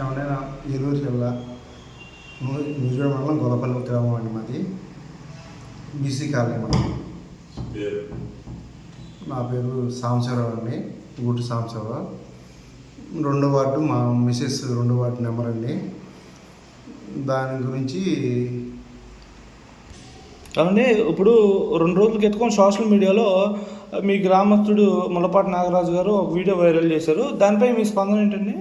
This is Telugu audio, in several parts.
ఏమన్నా ఏలూరు జిల్లా న్యూజిలాండ్ మండలం గొల్లపల్లి గ్రామం అండి మాది. బీసీ కాలనీ మాది. పేరు? నా పేరు సాంబశివరావు అండి. గూటి సాంబశివరావు రెండో వార్డు మా మిసెస్ రెండో వార్డు నెంబర్ అండి. దాని గురించి కాబట్టి ఇప్పుడు రెండు రోజుల క్రితం సోషల్ మీడియాలో మీ గ్రామస్తుడు ములపాటి నాగరాజు గారు ఒక వీడియో వైరల్ చేశారు. దానిపై మీ స్పందన ఏంటండి?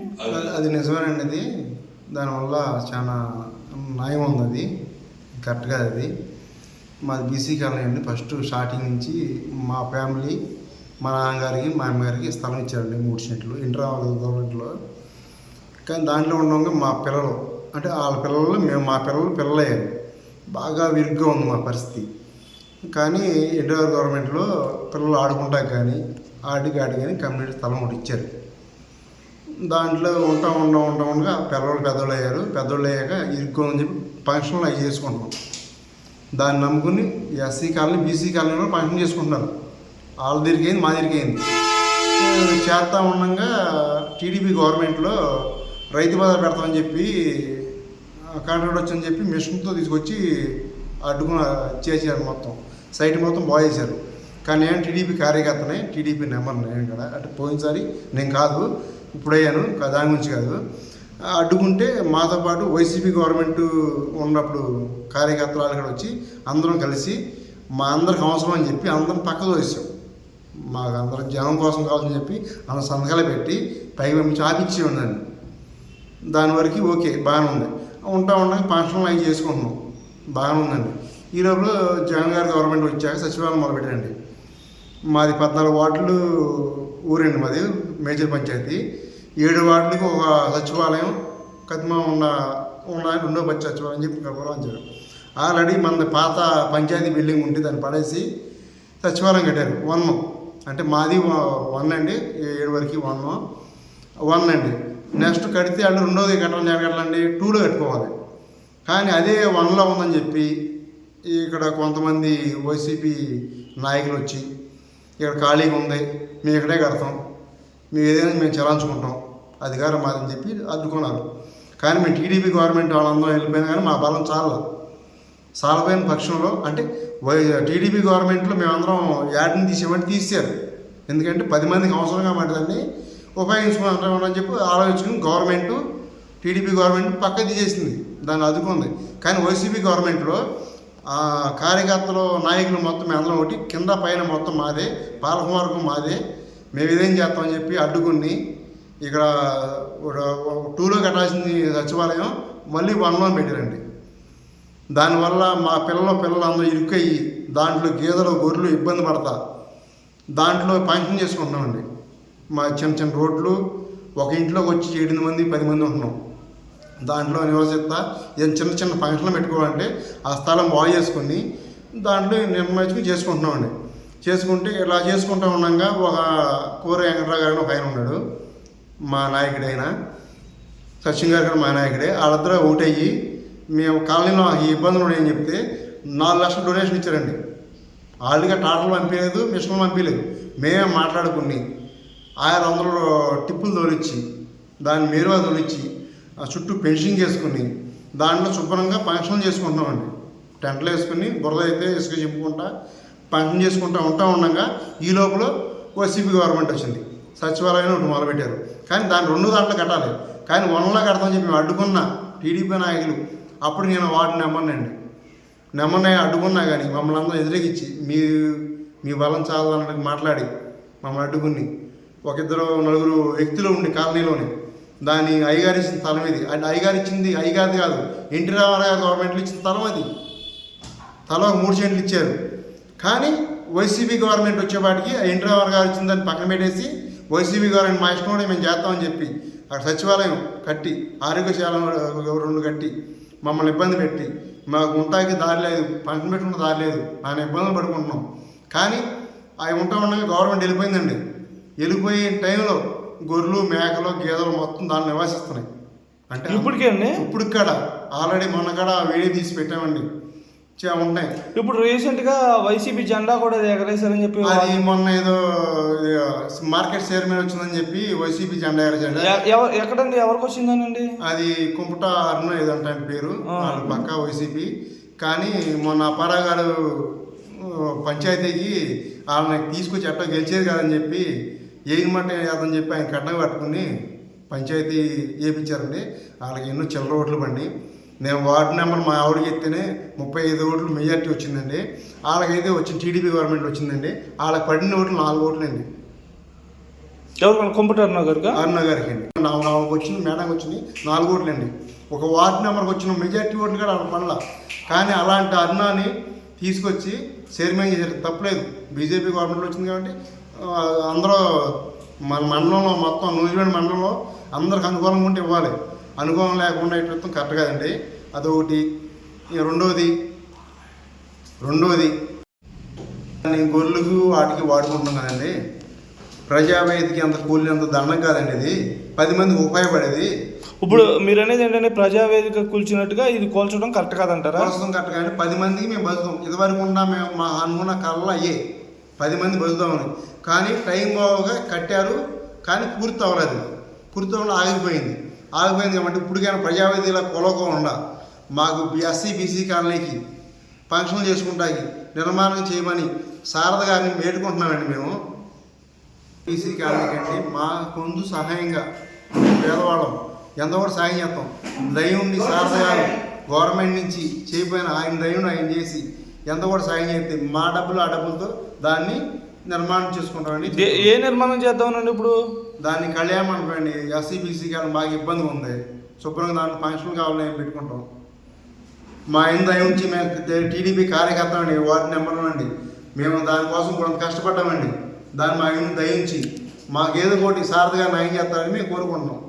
అది- నిజమేనండి. అది దానివల్ల చాలా న్యాయం ఉంది అది. కరెక్ట్గా అది. మాది బీసీ కాలనీ అండి. ఫస్ట్ స్టార్టింగ్ నుంచి మా ఫ్యామిలీ మా నాన్నగారికి మా అమ్మగారికి స్థలం ఇచ్చారండి మూడు సెంట్లు. ఇంటర్ గవర్నమెంట్లో. కానీ దాంట్లో ఉండగా మా పిల్లలు. అంటే వాళ్ళ పిల్లలు మేము మా పిల్లలు పిల్లలయ్యారు బాగా విరుగ్గా ఉంది మా పరిస్థితి. కానీ ఇంటర్ గవర్నమెంట్లో పిల్లలు ఆడుకుంటాం కానీ ఆడికి ఆడి కానీ కమ్యూనిటీ స్థలం ఒకటి ఇచ్చారు. దాంట్లో ఉంటా ఉంటా ఉంటా ఉండగా పిల్లలు పెద్దోళ్ళు అయ్యారు. పెద్దోళ్ళు అయ్యాక ఇరుక్కోమని చెప్పి ఫంక్షన్లు అవి చేసుకుంటున్నాం. దాన్ని నమ్ముకుని ఎస్సీ కాలనీ బీసీ కాలనీలో ఫంక్షన్ చేసుకుంటున్నారు. వాళ్ళ దగ్గరికి అయింది మా దగ్గరికి అయింది. చేస్తా ఉండగా టీడీపీ గవర్నమెంట్లో రైతు బజార్ పెడతామని చెప్పి కాంట్రాక్ట్ వచ్చని చెప్పి మిషన్తో తీసుకొచ్చి అడ్డుకుని చేశారు మొత్తం. సైట్ మొత్తం బాగా చేశారు. కానీ నేను టీడీపీ కార్యకర్తనే టీడీపీ నెంబర్ నేను కదా అంటే పోయినసారి నేను కాదు ఇప్పుడయ్యాను దాని గురించి కాదు. అడ్డుకుంటే మాతో పాటు వైసీపీ గవర్నమెంట్ ఉన్నప్పుడు కార్యకర్తలు వాళ్ళు కూడా వచ్చి అందరం కలిసి మా అందరికి అవసరం అని చెప్పి అందరం పక్కకు వేసాం మాకు అందరం జనం కోసం కావాలని చెప్పి అందరు సంతకాలు పెట్టి పైకి పంపించి ఆపిచ్చి దాని వరకు ఓకే బాగానే ఉంది. ఉంటా ఉండగా ఫంక్షన్లు అవి చేసుకుంటున్నాం. బాగానే ఉందండి. ఈ లోపల జగన్ గారి గవర్నమెంట్ వచ్చాక సచివాలయం మొదలుపెట్టారండి. మాది పద్నాలుగు వార్డులు ఊరండి మాది మేజర్ పంచాయతీ. ఏడు వార్డులకు ఒక సచివాలయం కదిమా ఉన్న ఉన్న రెండో పచ్చి సచివాలయం చెప్పి ప్రపంచారు ఆల్రెడీ మన పాత పంచాయతీ బిల్డింగ్ ఉంటే దాన్ని పడేసి సచివాలయం కట్టారు. వన్ అంటే మాది వన్ అండి ఏడు వరకు వన్. వన్ అండి. నెక్స్ట్ కడితే వాళ్ళు రెండోది కట్టాలని ఎక్కడ కట్టాలండి టూలో కట్టుకోవాలి. కానీ అదే వన్లో ఉందని చెప్పి ఇక్కడ కొంతమంది వైసీపీ నాయకులు వచ్చి ఇక్కడ ఖాళీగా ఉంది మేము ఇక్కడే కడతాం మేము ఏదైనా మేము చలాంచుకుంటాం అధికారం మాదని చెప్పి అడ్డుకున్నారు. కానీ మేము టీడీపీ గవర్నమెంట్ వాళ్ళందరం వెళ్ళిపోయినా కానీ మా బలం చాలా చాలపోయిన పక్షంలో అంటే వై టీడీపీ గవర్నమెంట్లో మేమందరం యాడ్ని తీసేమంటే తీసారు ఎందుకంటే పది మందికి అవసరం కాబట్టి దాన్ని ఉపయోగించుకుంటామని చెప్పి ఆలోచించుకుని గవర్నమెంట్ టీడీపీ గవర్నమెంట్ పక్క తీసేసింది. దాన్ని అదుకుంది కానీ వైసీపీ గవర్నమెంట్లో ఆ కార్యకర్తలు నాయకులు మొత్తం అందరం ఒకటి కింద పైన మొత్తం మాదే పాలకవర్గం మాదే. మేము ఇదేం చేస్తామని చెప్పి అడ్డుకుని ఇక్కడ ఒక టూలో కట్టాల్సింది సచివాలయం మళ్ళీ వన్లో పెట్టారండి. దానివల్ల మా పిల్లలు పిల్లలు అందరూ ఇరుక్కయ్యి దాంట్లో గేదెలు గొర్రెలు ఇబ్బంది పడతా. దాంట్లో ఫంక్షన్ చేసుకుంటున్నామండి. మా చిన్న చిన్న రోడ్లు ఒక ఇంట్లోకి వచ్చి ఏడు మంది పది మంది ఉంటున్నాం. దాంట్లో నివసిస్తా. ఏం చిన్న చిన్న ఫంక్షన్లు పెట్టుకోవాలంటే ఆ స్థలం బాగు చేసుకుని దాంట్లో నిర్ణయించుకుని చేసుకుంటున్నామండి. చేసుకుంటే ఇలా చేసుకుంటూ ఉండగా ఒక కూర వెంకటరావు గారు ఒక ఆయన ఉన్నాడు. మా నాయకుడైన సచిన్ గారు కూడా మా నాయకుడే. వాళ్ళిద్దరూ ఒకటయ్యి మేము కాలనీలో ఈ ఇబ్బందులు ఉన్నాయని చెప్తే నాలుగు లక్షలు డొనేషన్ ఇచ్చారండి. వాళ్ళుగా టాటలు పంపించలేదు మిషన్లు పంపించలేదు. మేమే మాట్లాడుకుని ఆరు వందలు టిప్పులు తోలిచ్చి దాన్ని మేరువా తోలిచ్చి చుట్టూ పెన్షన్ చేసుకుని దాంట్లో శుభ్రంగా ఫంక్షన్ చేసుకుంటున్నామండి. టెంట్లు వేసుకుని బురద అయితే ఇసుక చెప్పుకుంటా ఫంక్షన్ చేసుకుంటా ఉంటా ఉండగా ఈ లోపల వైసీపీ గవర్నమెంట్ వచ్చింది. సచివాలయం ఒకటి మొదలుపెట్టారు. కానీ దాన్ని రెండు దాంట్లో కట్టాలి. కానీ వనలో కడతామని చెప్పి అడ్డుకున్న టీడీపీ నాయకులు అప్పుడు నేను వాడిని నమ్మనండి నెమ్మనే అడ్డుకున్నా కానీ మమ్మల్ని అందరూ ఎదురెగించి మీ మీ బలం చాలని మాట్లాడి మమ్మల్ని అడ్డుకుని ఒక ఇద్దరు నలుగురు వ్యక్తులు ఉండి కాలనీలోనే దాని అయ్యగారు ఇచ్చిన స్థలం ఇది. అంటే అయ్యగారు ఇచ్చింది అయ్యగారిది కాదు. ఎన్టీ రామారావు గారు గవర్నమెంట్లో ఇచ్చిన స్థలం అది. తల మూడు సెంట్లు ఇచ్చారు. కానీ వైసీపీ గవర్నమెంట్ వచ్చేపాటికి ఎన్టీ రామారావు గారు ఇచ్చిన దాన్ని పక్కన పెట్టేసి వైసీపీ గవర్నమెంట్ మా ఇష్టం కూడా మేము చేస్తామని చెప్పి అక్కడ సచివాలయం కట్టి ఆరోగ్యశాల రెండు కట్టి మమ్మల్ని ఇబ్బంది పెట్టి మాకు ఉంటాకి దారి లేదు పంటలు పెట్టుకున్న దారి లేదు నాన్న ఇబ్బందులు పడుకుంటున్నాం. కానీ అవి ఉంటా ఉండగా గవర్నమెంట్ వెళ్ళిపోయిందండి. వెళ్ళిపోయే టైంలో గొర్రెలు మేకలు గేదెలు మొత్తం దాన్ని నివాసిస్తున్నాయి. అంటే ఇప్పటికే అండి ఇప్పుడు కాడ ఆల్రెడీ మొన్న కాడ వీడియో తీసి పెట్టామండి. చే- ఉన్నాయి ఇప్పుడు రీసెంట్గా వైసీపీ జెండా కూడా ఎగరేశారని చెప్పి అది మొన్న ఏదో మార్కెట్ చైర్మన్ వచ్చిందని చెప్పి వైసీపీ జెండా ఎగరేసాడు ఎ- ఎవ- ఎక్కడండి? ఎవరికి వచ్చిందనండి? అది కుంపుట అరుణ ఏదంటే పేరు. వాళ్ళ పక్క వైసీపీ. కానీ మొన్న అప్పారా గారు ఆ, పంచాయతీకి వాళ్ళని తీసుకొచ్చి ఎట్టా గెలిచేది కాదని చెప్పి ఏగిమంట వేద్దని చెప్పి ఆయన కట్నం కట్టుకుని పంచాయతీ వేయించారండి వాళ్ళకి ఎన్నో చిల్లర ఓట్లు పండి. నేను వార్డు నెంబర్ మా ఆవిడకి ఎత్తేనే ముప్పై ఐదు ఓట్లు మెజార్టీ వచ్చిందండి. వాళ్ళకైతే వచ్చింది టీడీపీ గవర్నమెంట్ వచ్చిందండి. వాళ్ళకి పడిన ఓట్లు నాలుగు ఓట్లండి. ఎవరు కంప్యూటర్ గారుగా అరుణ గారికి? అండి. ఆమెకు వచ్చింది మేడంకి వచ్చింది నాలుగు ఓట్లు అండి ఒక వార్డు నెంబర్కి వచ్చిన మెజార్టీ ఓట్లు కూడా ఆమె పడల. కానీ అలాంటి అరుణాని తీసుకొచ్చి చైర్మన్ చేశారు. తప్పలేదు. బీజేపీ గవర్నమెంట్ వచ్చింది కాబట్టి అందరూ మన మండలంలో మొత్తం న్యూజిలాండ్ మండలంలో అందరికి అనుకూలంగా ఉంటే ఇవ్వాలి. అనుకూలం లేకుండా ఇట్లా కరెక్ట్ కాదండి. అదొకటి. రెండోది. రెండోది. గొర్రెలకు వాటికి వాడుకుంటున్నాం కదండి. ప్రజావేదిక అంత కూలి అంత దండం కాదండి ఇది. పది మందికి ఉపయోగపడేది. ఇప్పుడు మీరు అనేది ఏంటంటే ప్రజావేదిక కూల్చినట్టుగా ఇది కోల్చడం కరెక్ట్ కాదంటారా? కరెక్ట్ కానీ పది మందికి మేము బతుకుతాం. ఇదివరకు ఉన్న మేము మా అనుకున్న కళ్ళ అయ్యే. పది మంది బతుకుతామని కానీ టైం బాగా కట్టారు కానీ పూర్తి అవ్వలేదు. పూర్తి అవ్వడం ఆగిపోయింది. ఆగిపోయింది కాబట్టి ఇప్పటికైనా ప్రజావేదిలా కొలవకుండా మాకు ఎస్సీ బీసీ కాలనీకి ఫంక్షన్లు చేసుకుంటాకి నిర్మాణం చేయమని శారద గారిని వేడుకుంటున్నామండి మేము. బీసీ కాలనీ కంటే మా కొందు సహాయంగా పేదవాళ్ళం. ఎంతవరకు సాయం చేస్తాం. దయ శారద గారు గవర్నమెంట్ నుంచి చేయబోయిన ఆయన దయ్యుని ఆయన చేసి ఎంత కూడా సాయం చేస్తే మా డబ్బులు ఆ డబ్బులతో దాన్ని నిర్మాణం చేసుకుంటామండి ఏ- నిర్మాణం చేద్దామనండి ఇప్పుడు? దాన్ని కళ్యాణం అనుకోండి ఎస్సీ బీసీ కాలం బాగా ఇబ్బందిగా ఉంది. శుభ్రంగా దాంట్లో ఫంక్షన్ కావాలని పెట్టుకుంటాం. మా ఆయన దయ ఉంచి మేము టీడీపీ కార్యకర్త అండి వార్డు నెంబర్ అండి. మేము దానికోసం కొంత కష్టపడ్డామండి. దాన్ని మా ఆయన దయించి మాకేదో ఒకటి సారథిగా న్యాయం చేస్తారని మేము కోరుకుంటున్నాం.